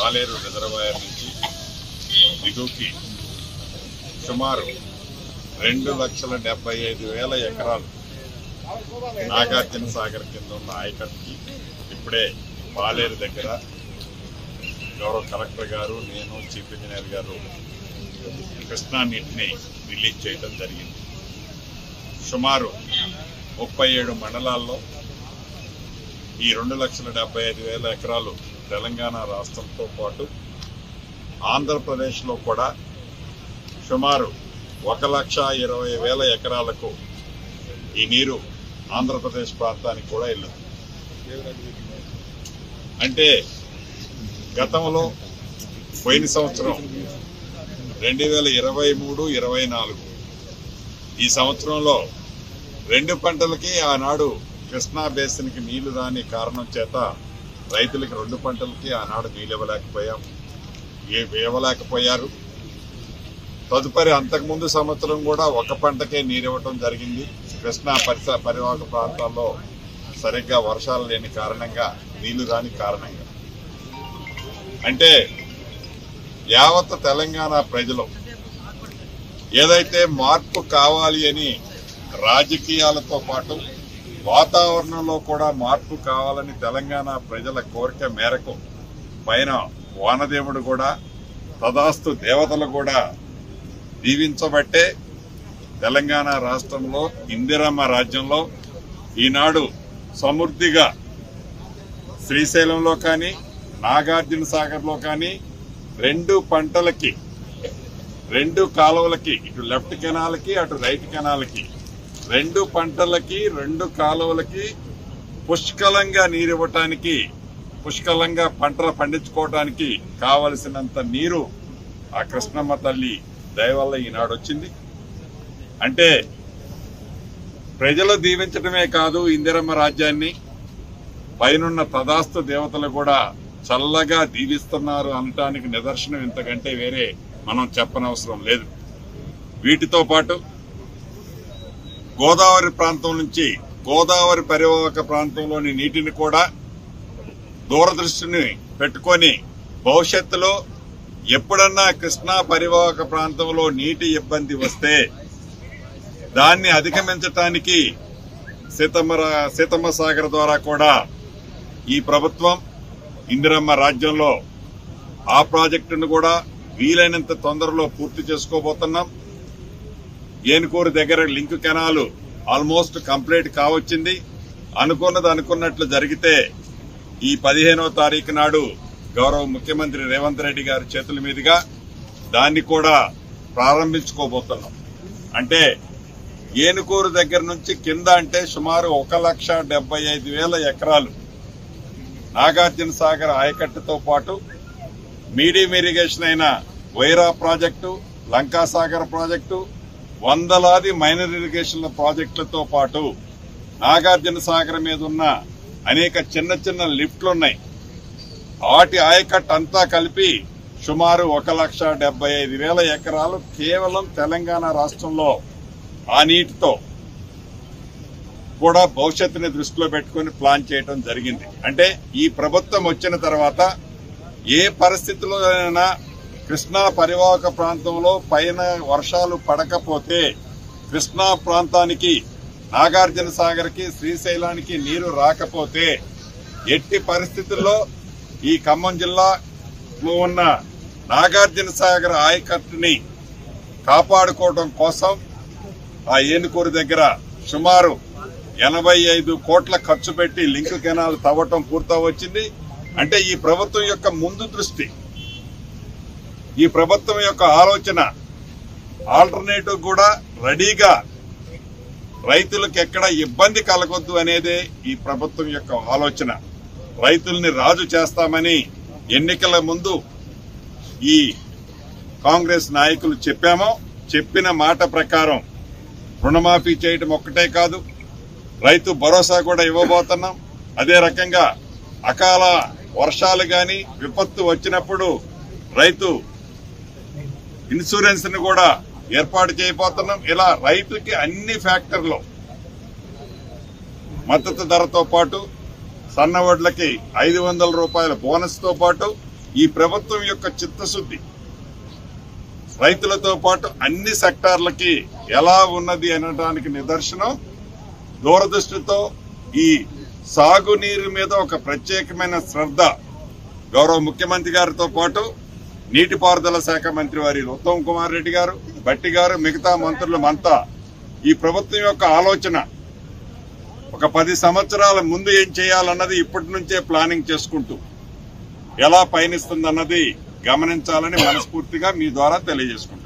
పాలేరు reservoir నుంచి దిగుకి సుమారు రెండు లక్షల డెబ్బై ఐదు వేల ఎకరాలు నాగార్జున సాగర్ కింద ఉన్న ఆయకట్టుకి ఇప్పుడే పాలేరు దగ్గర గౌరవ కలెక్టర్ గారు నేను చీఫ్ ఇంజనీర్ గారు కృష్ణా నీటిని రిలీజ్ చేయడం జరిగింది. సుమారు ముప్పై ఏడు మండలాల్లో ఈ రెండు లక్షల డెబ్బై ఐదు వేల ఎకరాలు తెలంగాణ రాష్ట్రంతో పాటు ఆంధ్రప్రదేశ్లో కూడా సుమారు ఒక లక్ష ఇరవై వేల ఎకరాలకు ఈ నీరు ఆంధ్రప్రదేశ్ ప్రాంతానికి కూడా వెళ్ళదు. అంటే గతంలో పోయిన సంవత్సరం రెండు వేల ఇరవై మూడు ఇరవై నాలుగు. ఈ సంవత్సరంలో రెండు పంటలకి ఆనాడు కృష్ణా బేసిన్కి నీళ్ళు రాని కారణం చేత రైతులకి రెండు పంటలకి ఆనాడు నీళ్ళు ఇవ్వలేకపోయాం ఏ ఇవ్వలేకపోయారు తదుపరి అంతకుముందు సంవత్సరం కూడా ఒక పంటకే నీరు ఇవ్వటం జరిగింది. కృష్ణా పరిసర పరివాహక ప్రాంతాల్లో సరిగ్గా వర్షాలు లేని కారణంగా నీళ్ళు రాని కారణంగా. అంటే యావత్ తెలంగాణ ప్రజలు ఏదైతే మార్పు కావాలి అని రాజకీయాలతో పాటు వాతావరణంలో కూడా మార్పు కావాలని తెలంగాణ ప్రజల కోరిక మేరకు పైన వానదేవుడు కూడా తదాస్తు దేవతలు కూడా దీవించబట్టే తెలంగాణ రాష్ట్రంలో ఇందిరమ్మ రాజ్యంలో ఈనాడు సమృద్ధిగా శ్రీశైలంలో కానీ నాగార్జున సాగర్లో కానీ రెండు పంటలకి రెండు కాలువలకి ఇటు లెఫ్ట్ కెనాల్కి అటు రైట్ కెనాల్కి రెండు పంటలకి రెండు కాలువలకి పుష్కలంగా నీరు ఇవ్వటానికి పుష్కలంగా పంటలు పండించుకోవటానికి కావలసినంత నీరు ఆ కృష్ణమ్మ తల్లి దయవల్ల ఈనాడు వచ్చింది. అంటే ప్రజలు దీవించడమే కాదు ఇందిరమ్మ రాజ్యాన్ని పైనున్న తదాస్తు దేవతలు కూడా చల్లగా దీవిస్తున్నారు అనటానికి నిదర్శనం ఇంతకంటే వేరే మనం చెప్పనవసరం లేదు. వీటితో పాటు గోదావరి ప్రాంతం నుంచి గోదావరి పరివాహక ప్రాంతంలోని నీటిని కూడా దూరదృష్టిని పెట్టుకొని భవిష్యత్తులో ఎప్పుడన్నా కృష్ణా పరివాహక ప్రాంతంలో నీటి ఇబ్బంది వస్తే దాన్ని అధిగమించటానికి సీతమ్మ సీతమ్మ సాగర్ ద్వారా కూడా ఈ ప్రభుత్వం ఇందిరమ్మ రాజ్యంలో ఆ ప్రాజెక్టును కూడా వీలైనంత తొందరలో పూర్తి చేసుకోబోతున్నాం. ఏనుకూరు దగ్గర లింక్ కెనాలు ఆల్మోస్ట్ కంప్లీట్ కావచ్చింది. అనుకున్నది అనుకున్నట్లు జరిగితే ఈ పదిహేనవ తారీఖు నాడు గౌరవ ముఖ్యమంత్రి రేవంత్ రెడ్డి గారి చేతుల మీదుగా దాన్ని కూడా ప్రారంభించుకోబోతున్నాం. అంటే ఏనుకూరు దగ్గర నుంచి కింద అంటే సుమారు ఒక లక్ష డెబ్బై ఐదు వేల ఎకరాలు నాగార్జున సాగర్ ఆయకట్టుతో పాటు మీడియం ఇరిగేషన్ అయిన వైరా ప్రాజెక్టు లంకాసాగర్ ప్రాజెక్టు వందలాది మైనర్ ఇరిగేషన్ల ప్రాజెక్టులతో పాటు నాగార్జున సాగర్ మీద ఉన్న అనేక చిన్న చిన్న లిఫ్ట్లు ఉన్నాయి వాటి ఆయకట్ అంతా కలిపి సుమారు ఒక లక్ష డెబ్బై ఐదు వేల ఎకరాలు కేవలం తెలంగాణ రాష్ట్రంలో ఆ నీటితో కూడా భవిష్యత్తుని దృష్టిలో పెట్టుకుని ప్లాన్ చేయడం జరిగింది. అంటే ఈ ప్రభుత్వం వచ్చిన తర్వాత ఏ పరిస్థితుల్లోనైనా కృష్ణా పరివాహక ప్రాంతంలో పైన వర్షాలు పడకపోతే కృష్ణా ప్రాంతానికి నాగార్జున సాగర్కి శ్రీశైలానికి నీరు రాకపోతే ఎట్టి పరిస్థితుల్లో ఈ ఖమ్మం జిల్లాలో ఉన్న నాగార్జున సాగర్ ఆయకట్టుని కాపాడుకోవడం కోసం ఆ ఏనుకూరు దగ్గర సుమారు ఎనభై ఐదు కోట్ల ఖర్చు పెట్టి లింక్ కెనాల్ తవ్వటం పూర్తవచ్చింది. అంటే ఈ ప్రభుత్వం యొక్క ముందు దృష్టి ఈ ప్రభుత్వం యొక్క ఆలోచన ఆల్టర్నేటివ్ కూడా రెడీగా రైతులకు ఎక్కడ ఇబ్బంది కలగొద్దు అనేదే ఈ ప్రభుత్వం యొక్క ఆలోచన. రైతుల్ని రాజు చేస్తామని ఎన్నికల ముందు ఈ కాంగ్రెస్ నాయకులు చెప్పామో చెప్పిన మాట ప్రకారం రుణమాఫీ చేయడం ఒక్కటే కాదు రైతు భరోసా కూడా ఇవ్వబోతున్నాం. అదే రకంగా అకాల వర్షాలు కానీ విపత్తు వచ్చినప్పుడు రైతు ఇన్సూరెన్స్ని కూడా ఏర్పాటు చేయబోతున్నాం. ఇలా రైతుకి అన్ని ఫ్యాక్టర్లు మద్దతు ధరతో పాటు సన్న వడ్లకి ఐదు వందల రూపాయల బోనస్తో పాటు ఈ ప్రభుత్వం యొక్క చిత్తశుద్ధి రైతులతో పాటు అన్ని సెక్టార్లకి ఎలా ఉన్నది అనడానికి నిదర్శనం. దూరదృష్టితో ఈ సాగునీరు మీద ఒక ప్రత్యేకమైన శ్రద్ధ గౌరవ ముఖ్యమంత్రి గారితో పాటు నీటిపారుదల శాఖ మంత్రి వారి ఉత్తమ్ కుమార్ రెడ్డి గారు బట్టి గారు మిగతా మంత్రులు అంతా ఈ ప్రభుత్వం యొక్క ఆలోచన ఒక పది సంవత్సరాల ముందు ఏం చేయాలన్నది ఇప్పటి నుంచే ప్లానింగ్ చేసుకుంటూ ఎలా పయనిస్తుందన్నది గమనించాలని మనస్ఫూర్తిగా మీ ద్వారా తెలియజేసుకుంటాను